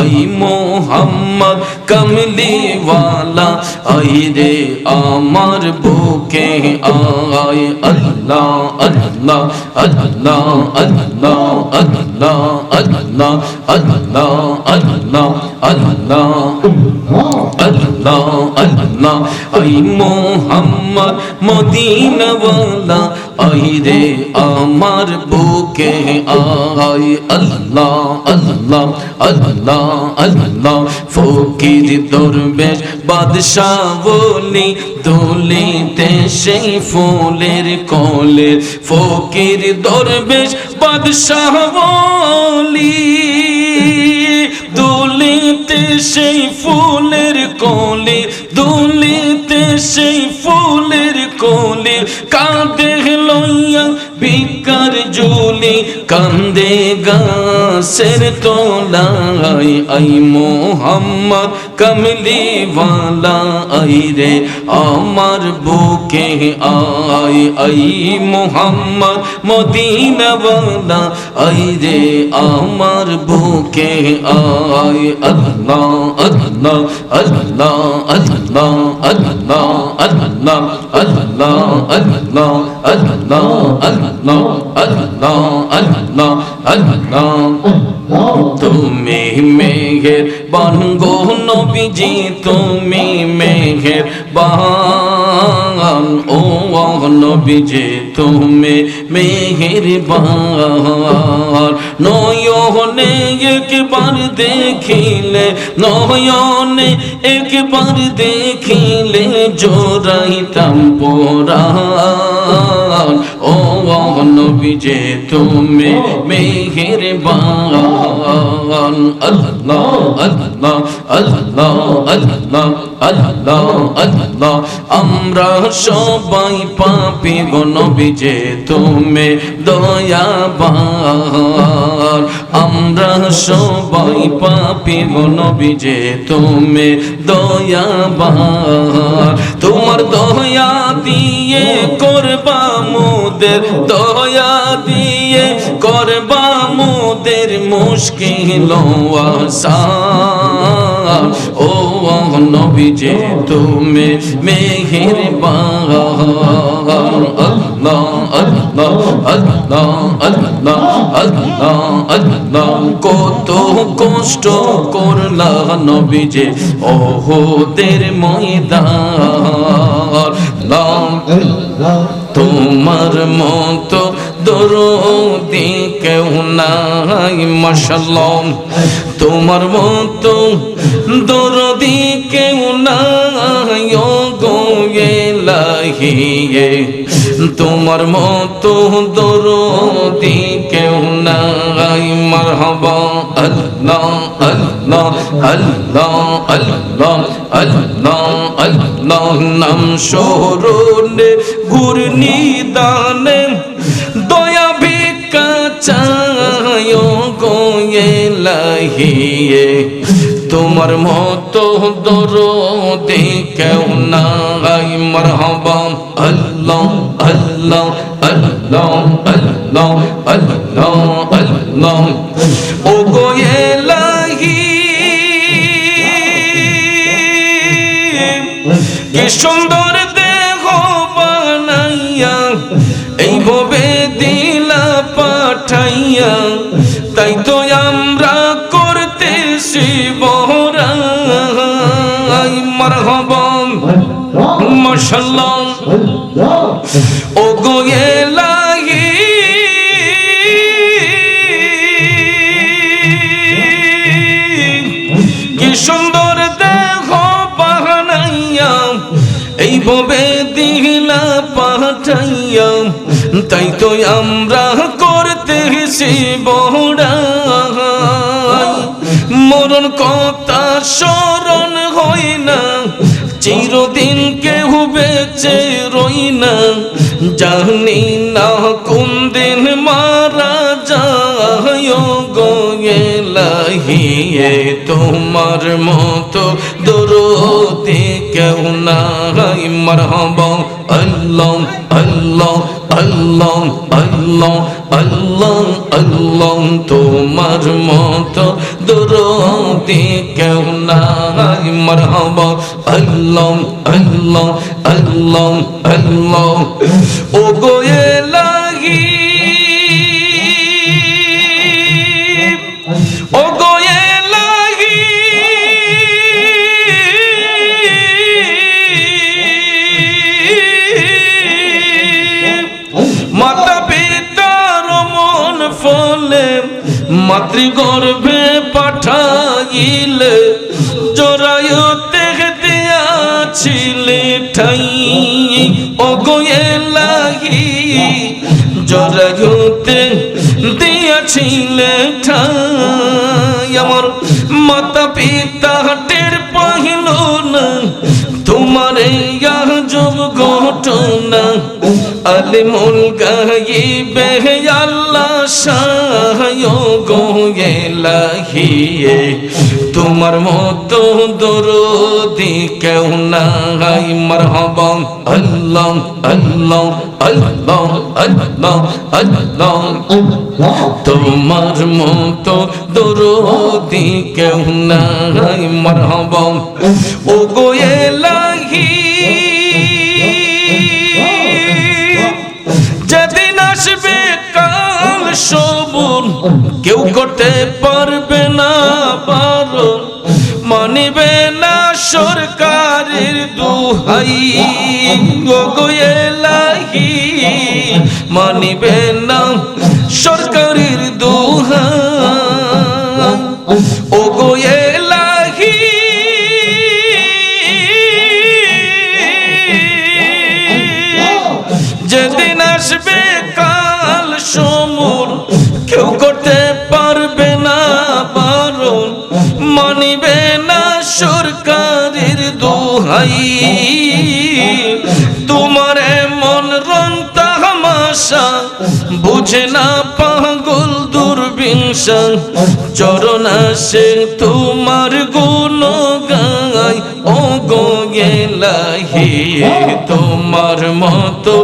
I Mohammad কমলি ওয়ালা আই রে আমার বুকে আয় আল্লাহ আল্লাহ আল্লাহ আল্লাহ আল্লাহ আল্লাহ আল্লাহ আল্লাহ আল্লাহ আল্লাহ আল্লাহ আই মোহাম্মদ মদিনাওয়ালা আই রে আমার বুকে আয়, আল্লাহ আল্লাহ আল্লাহ আল্লাহ। ফকির দরবেশ, বাদশাহ বলি দলিতে সেই ফুলের কলে। ফকির দরবেশ, বাদশাহ বলি দুলিতে সেই ফুলের কলি দুলিতে সেই ফুলের কলি। কাঁদে লইয়া বিকার জুলি কান্দে গাছের তোলাই আই মোহাম্মদ কমলি ওয়ালা আই রে আমার বুকে আই আই মোহাম্মদ মদিনা ওয়ালা আই রে আমার বুকে আই আল্লাহ আল্লাহ আল্লাহ আল্লাহ আল্লাহ তুমি মেঘের বানগো নবীজি তুমি মেঘের বান ও নবীজি তুমি মেঘের বান নয়নে একবার দেখিলে নয়নে একবার দেখিলে জোরাইতাম পোরান ও নবীজে তুমি মেহের বান আল্লাহ আল্লাহ আল্লাহ আল্লাহ আল্লাহ আল্লাহ। আমরা সবাই পাপি গো নবীজে তুমি দয়াবান। আমরা সবাই পাপি গো নবীজে, তুমি দয়াবার তোমার দয়া দিয়ে করবা মোদের, দয়া দিয়ে করবা মোদের মুশকিল আসান ও নবীজে তুমি মেহের কত কষ্ট করলা নবীজে ওহদের ময়দান। তোমার মতো দরদি কেউ নাই মশাল্লাম তোমার মতো দরদি কেউ নাই তোমার মতো দরদি কেউ নাই, মারহাবা, আল্লাহ নাম শরণে ঘূর্ণি দানে দয়া ভিক্ষা চায় গোয়েলাহিয়ে তোমার মতো দরদে কেউ নাই, মারহাবা। আল্লাহ আল্লাহ আল্লাহ আল্লাহ আল্লাহ আল্লাহ। ও গোয়েলাহি কি সুন্দর দেহ বানাইয়া এই ভবে দিলা পাঠাইয়া তাই তো আমরা করতেছি বহরাই। মারহাবান মাশাল্লাহ। ও গোয়েলাহি তাই তো আমরা করতে বড়া মরণ কথা স্মরণ হয় না, চিরদিন কেহ বেঁচে রই না। জানি না কোন দিন মারা যায় গো এলাহি তোমার মতো দূর কেউ নাই মারহাবা, আল্লাহ আল্লাহ আল্লাহ আল্লাহ আল্লাহ আল্লাহ, তোমার মতো দরদি কেউ নাই মারহাবা, আল্লাহ আল্লাহ আল্লাহ আল্লাহ ও গোয়ে মাতৃগর্ভে পাঠাইলে, জরায়ুতে দিয়াছিলে ঠাই। ও গোয়ে লাগি জরায়ুতে দিয়াছিলে ঠাই। আমার মাতা পিতা টের পাহিল না, তোমার জব ঘটনা। আলিমুল গাইবে আল্লাহ সাহায় গোয়ে লাহিয়ে তোমার মতো দরদি কেউ নাই। মারহাবা আল্লাহ আল্লাহ আল্লাহ আল্লাহ আল্লাহ। তোমার মতো দরদি কেউ নাই। মারহাবা ও গোয়ে কেউ করতে পারবে না পারো মানিবে না সরকারের দুহাই। গোয়ে লাহি মানিবে না দোহাই তোমার মন রং তামাশা, বুঝে না পাগল দুর্বিংসা চরণা সে তোমার গুণ গাই ও গোয়ে লাহি তোমার মতো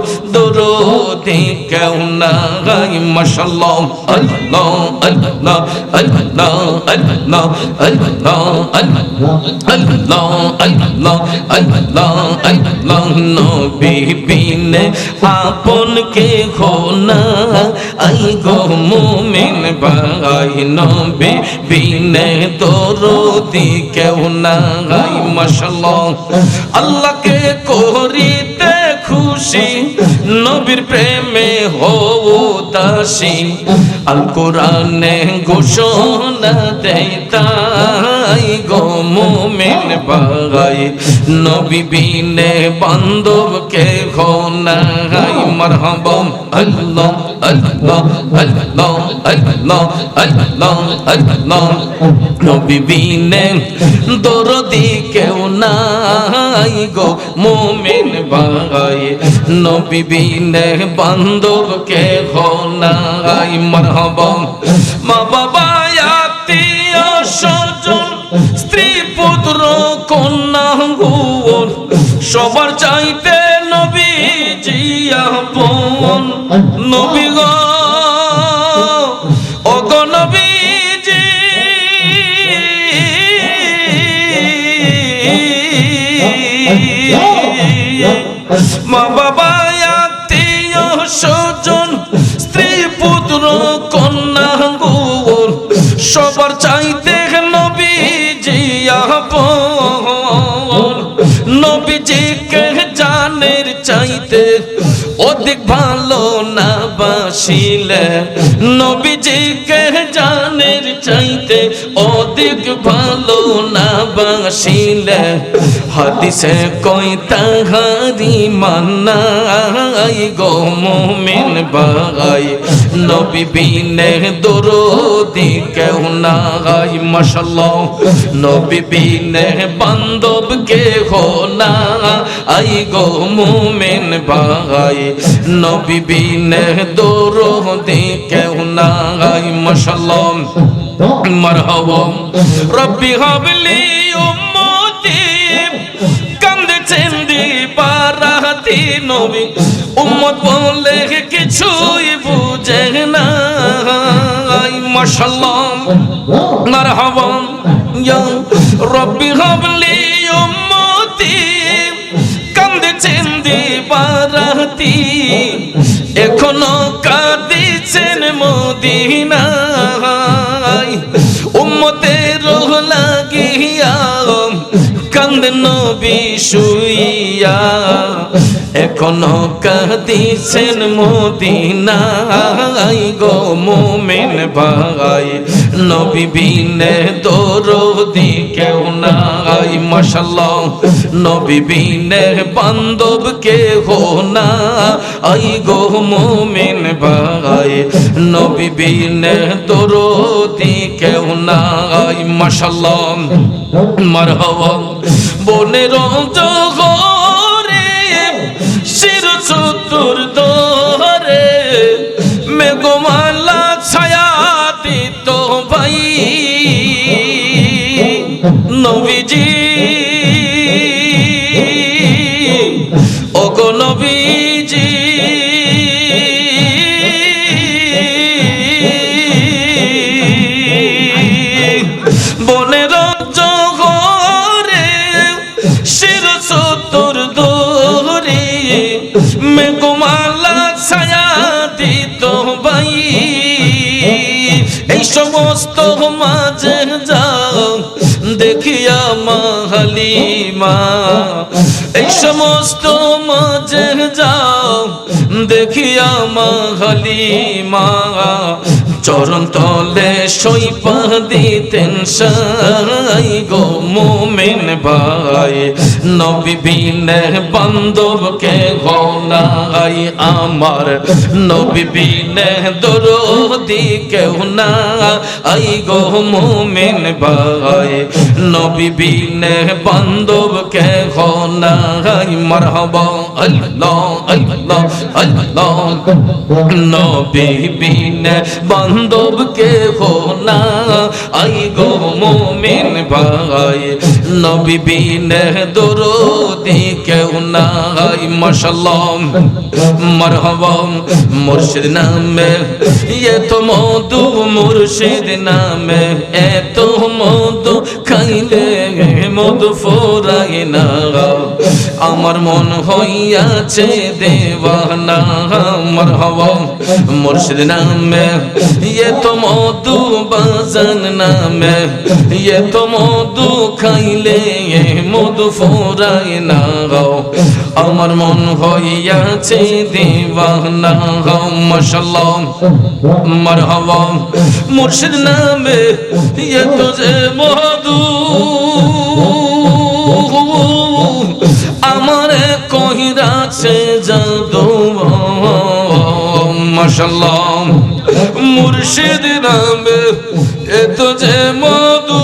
দরদি কেউ নাই মাশাল্লাহ আল্লাহ আল্লাহ আল্লাহ আল্লাহ আল্লাহ আল্লাহ আল্লাহ আল্লাহ আল্লাহ নবী বিনে আপন কে খোনা আই গো মুমিন ভাই নবী বিনে দরদি কেউ নাই মাশাল্লাহ আল্লাহকে করিতে খুশি নবীর প্রেমে হও দাসী। আল কোরআনে ঘোষণা দেয় তাই গো মুমিন ভাই, নবী বিনে বান্ধব কে ঘনাই মারহাবা আল্লাহ আল্লাহ আল্লাহ আল্লাহ আল্লাহ আল্লাহ। নবী বিনে দরদি কেউ নাই গো মুমিন ভাই। নবী বিনে বান্ধব কে ঘনাই মারহাবা মা বাবা আত্মীয় স্বজন স্ত্রী পুত্র কন্যা গুণ সবার চাইতে নবী জিয়াপন নবী গো নবীজি মা বাবা, আত্মীয় স্বজন, স্ত্রী, পুত্র, কন্যা গুণ সবার চাইতে নবী জিয়াপন নবীজিকে জানের চাইতে অধিক ভালো না বাসিলে নবীজিকে বাসিলে হাদিসে কই তাহারি মান্নাই গো মুমিন ভাই। নবী বিনে দরদি কেউ নাই মাশাল্লাহ। নবী বিনে বান্ধব কে হো না আই গো মুমিন ভাই। নবী বিনে দরদি কেউ নাই মাশাল্লাহ। মারহাবা। রব্বি হাবলি উম্মতি নবী, উম্মত বলে কিছুই বুঝে না। মাশাআল্লাহ, মারহাবা, ইয়া রব্বি হাবলি উম্মতি কান্দেছেন দিবারাতি এখনও কাঁদিছেন মদিনায় উম্মতের লাগিয়া, কান্দ নবী শুইয়া এখনও কাঁদিছেন মদিনায় গো মোমেন ভাই নবী বিনে দরদি কেউ নাই। মাশাল্লাহ নবী বিনে বান্ধব কে হো না আই গো মোমেন ভাই নবী বিনে দরদি কেউ নাই। মাশাল্লাহ মারহাবা, বনের জগরে সমস্ত মাঝে যাও দেখিয়া মা হালিমা। এই সমস্ত মাঝে যাও দেখিয়া মাহালিমা চরণ তলে সৈপা দিতেন সাই গো মোমেন ভাই। নবী বান্ধব কে গনাই আমার। নবী বিনে দরদি কেউ না আই গো মোমেন ভাই। নবী বিনে বান্ধবকে গনাই মারহাবা, আল্লাহ আল্লাহ আল্লাহ। নবী বিনে বান্ধবকে হো আই গো মোমিন ভাই, নবী বিনে দরদি কেউ নাই। মাশাল্লাহ মারহাবা, মুর্শিদ নামে ये तो মধু মুর্শিদ নামে এত মধু খাইলে মধু ফোরাই না। আমার মন হইয়াছে দেওয়ানা, আমার হব মুর্শিদ নামে। ইয়ে তো মধু বাজন নামে ইয়ে তো মধু খাইলে মধু ফোরাই না গো। আমার মন হইয়াছে দেওয়ানা, মশাল্লাহ মারহাবা মুর্শিদ নামে। ইয়ে তো যে মধু কহিরাছে জাদু মাশাল্লাহ মুর্শিদ নামে এত যে মধু।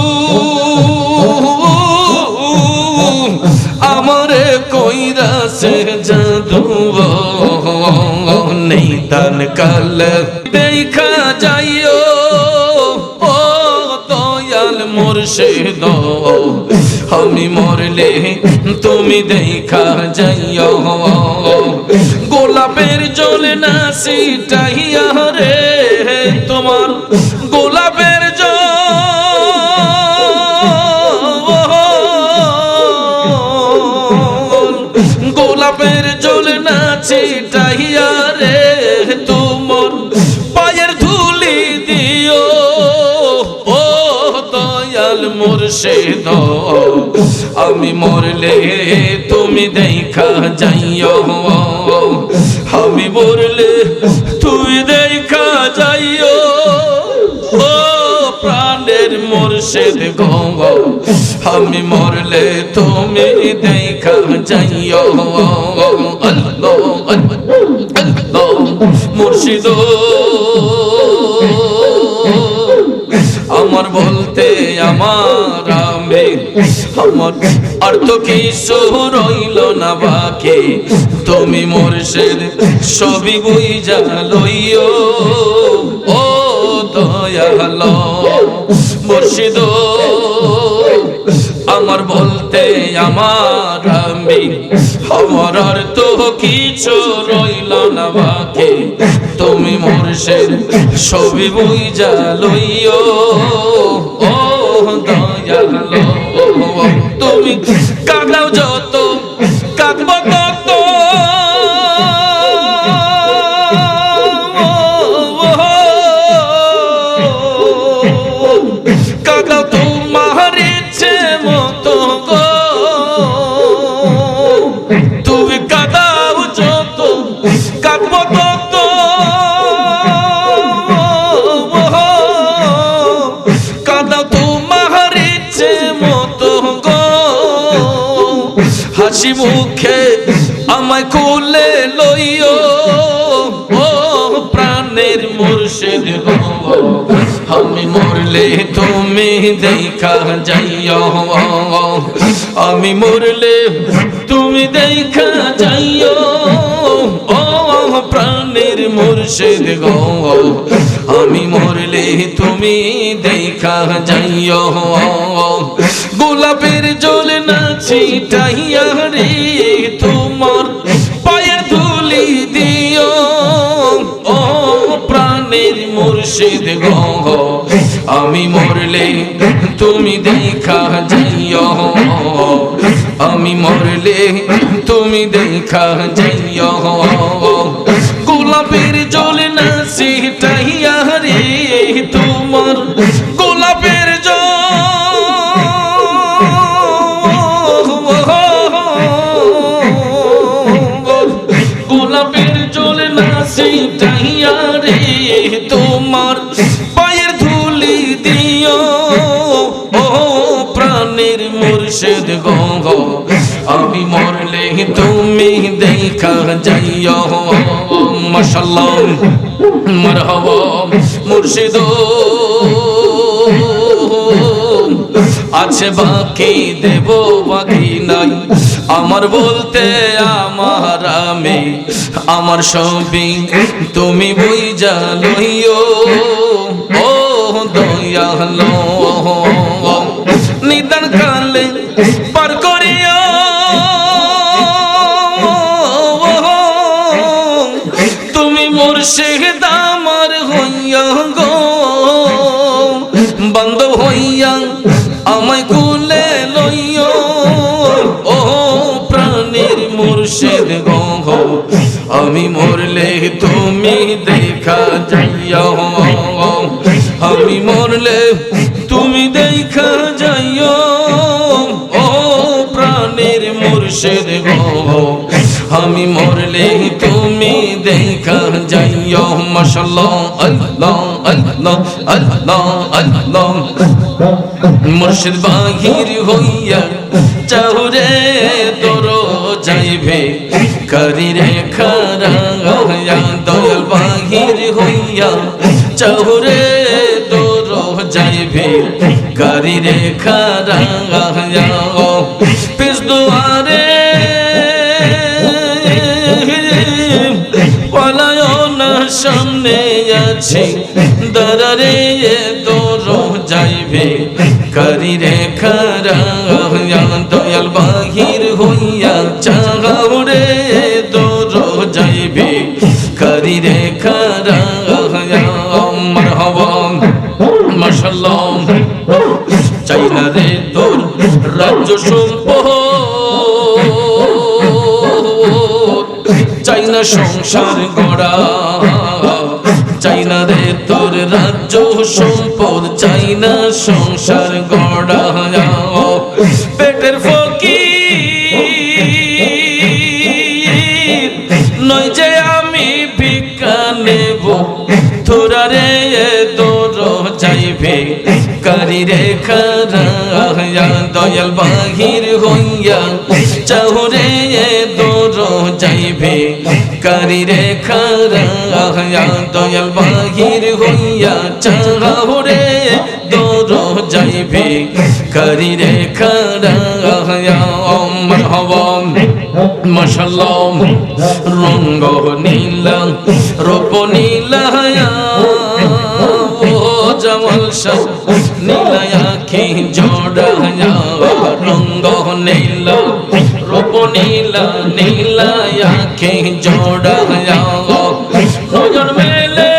আমারে কইরাছে জাদু নেই তান কাল। দেখা যাইও। ও দয়াল মুর্শিদ। আমি মরলে তুমি দেখা যাইও। গোলাপের জলে না সিটাইয়া রে তোমার মুর্শিদ আমি মরলে তুমি দেখা যাইও আমি মরলে তুই দেখা যাইও প্রাণের মুর্শিদ গো আমি মরলে তুমি দেখা যাইও আল্লাহ আল্লাহ মুর্শিদ আমার বলতে আমার আমি আমার আর তো কিছু রইল না বাকি। তুমি মুর্শিদ, সবই বুঝা লইও। ও দয়া দয়াল মুর্শিদ, আমার বলতে আমার আমি। আমার আর তো কিছু রইল না বাকি। মুর্শিদ ছবি বই লইও। ও দয়াল তুমি কাঁদাও যত হাসি মুখে আমায় খুলে লইও। ও প্রাণের মুর্শিদ আমি মরলে তুমি দেখা যাইও। আমি মরলে তুমি দেখা যাইও। মুর্শিদ গো, আমি মরলে তুমি দেখা যাইও। গোলাপের জল না ছিটাইয়া রে তোমার পায়ের ধুলি দিও। ও প্রাণের মুর্শিদ গহ আমি মরলে তুমি দেখা যাইও। আমি মরলে তুমি দেখা যাইও। গোলাপের জল না ছিটাইয়া রে তোমার। গোলাপের গোলাপের জল না ছিটাইয়া রে তোমার। পায়ের ধুলি দিও, ও প্রাণের মুর্শিদ গঙ্গ আমি মরলে তুমি দেখা যাইও। মাশাল্লাহ মারহাবা, মুর্শিদ। আছে বাকি দেব, বাকি নাই। আমার বলতে আমার আমি, আমার সবই তুমি যা লইও। ও দয়াল আমি মরলে তুমি দেখা যাইও। আমি মরলে তুমি দেখা যাইও। ও প্রাণের মুর্শিদ গহ আমি মরলে তুমি দেখা যাইও। মাশাল্লাহ, আল্লাহ আল্লাহ আল্লাহ আল্লাহ। মুর্শিদ বাহির হইয়া চাহুরে তোর যাইবে, করি রে খারা দয়াল বাহির হইয়া চাহুরে তোর যাইবে, করি রে খারা পিস দুয়ারে পলায়না সামনে আছে করি রে খারা দয়াল বাহির হইয়া চাগাও রে তোর যাইবে। করি রে খারা মারহাবা মাশাল্লাহ চাই না রে তোর রাজ্য সম্পদ। চাই সংসার গড়া। চাই না রে তোর রাজ্য সম্পদ, চাই না সংসার গড়া পেটের ফকির, নয় যে আমি ভিক্ষা নেব তোরা রে তোর চাইবে কারি রে খারা দয়াল বাহির হইয়া চাহরে তোর যাইবে কারি রে খারা দয়াল বাহির হইয়া চাহরে তোর যাইবে কারি রে খারা মারহাবা মাশাল্লাহ রঙ্গ নীলা, রূপ নীলা আলসা নীলায় আখি জড়ায়া রঙ্গ নীলা। রূপ নীলা নীলায় আখি জড়ায়া নজর মেলে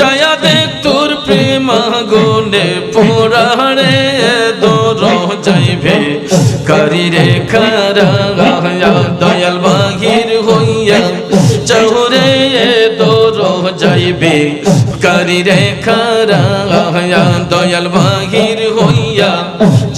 জয়া দেখ তোর প্রেম গুনে পুরাণে দোর যাইবে করি রে খারা দয়াল বাহির হইয়া চৌরে দোর যাইবে করি রে খারা দয়াল বাহির হইয়া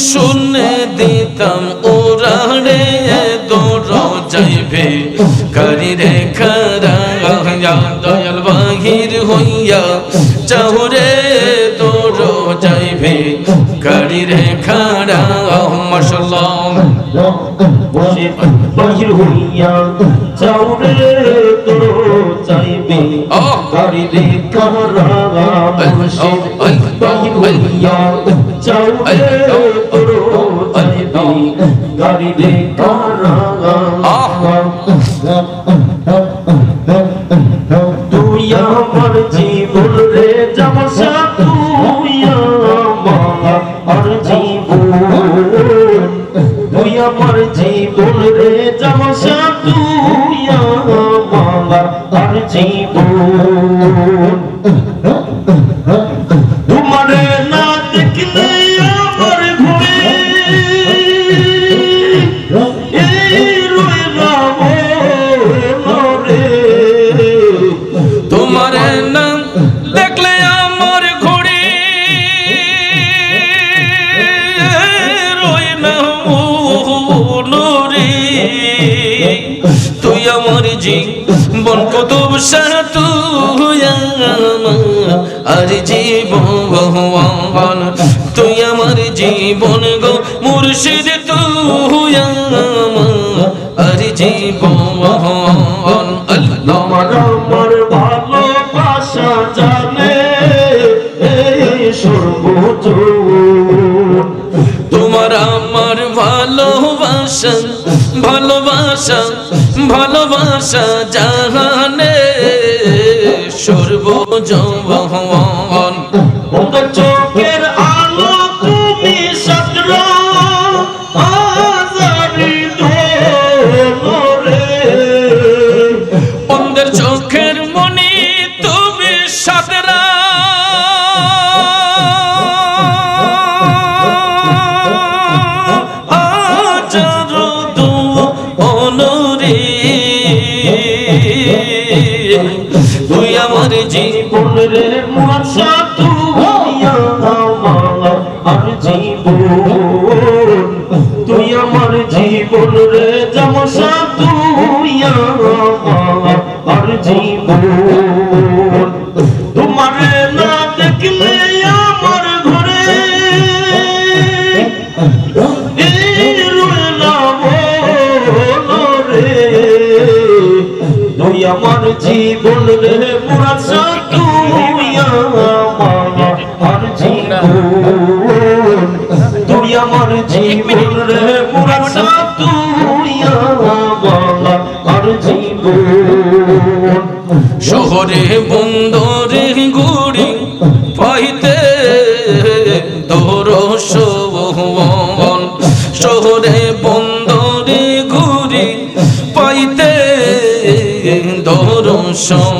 শুনে দিতাম ওরা রে দৌড় যাইবে করি রে খারা দয়াল বাহির হইয়া চাহুরে দৌড় যাইবে করি রে খারা মশাল্লাহ বাহির হইয়া চাউরে তো চাইবে আহ! গাড়িরে কারা হইয়া চাউরে তো চাইবে গাড়িরে কারা তুই আমার জীবন রে জামসা, তুই আমার জীবন তুই আমার জীবন রে জীবন আর জীবন তুই আমার জীবন গো মুর্শিদ তুই আর জীবন আমার ভালোবাসা জানে সর্বোচ্চ তুই আমার জীবন রে মুরাসা, তুই আমার জীবন। তুই আমার জীবন রে মুরাসা, তুই আমার জীবন। শহরে বন্দরে তোর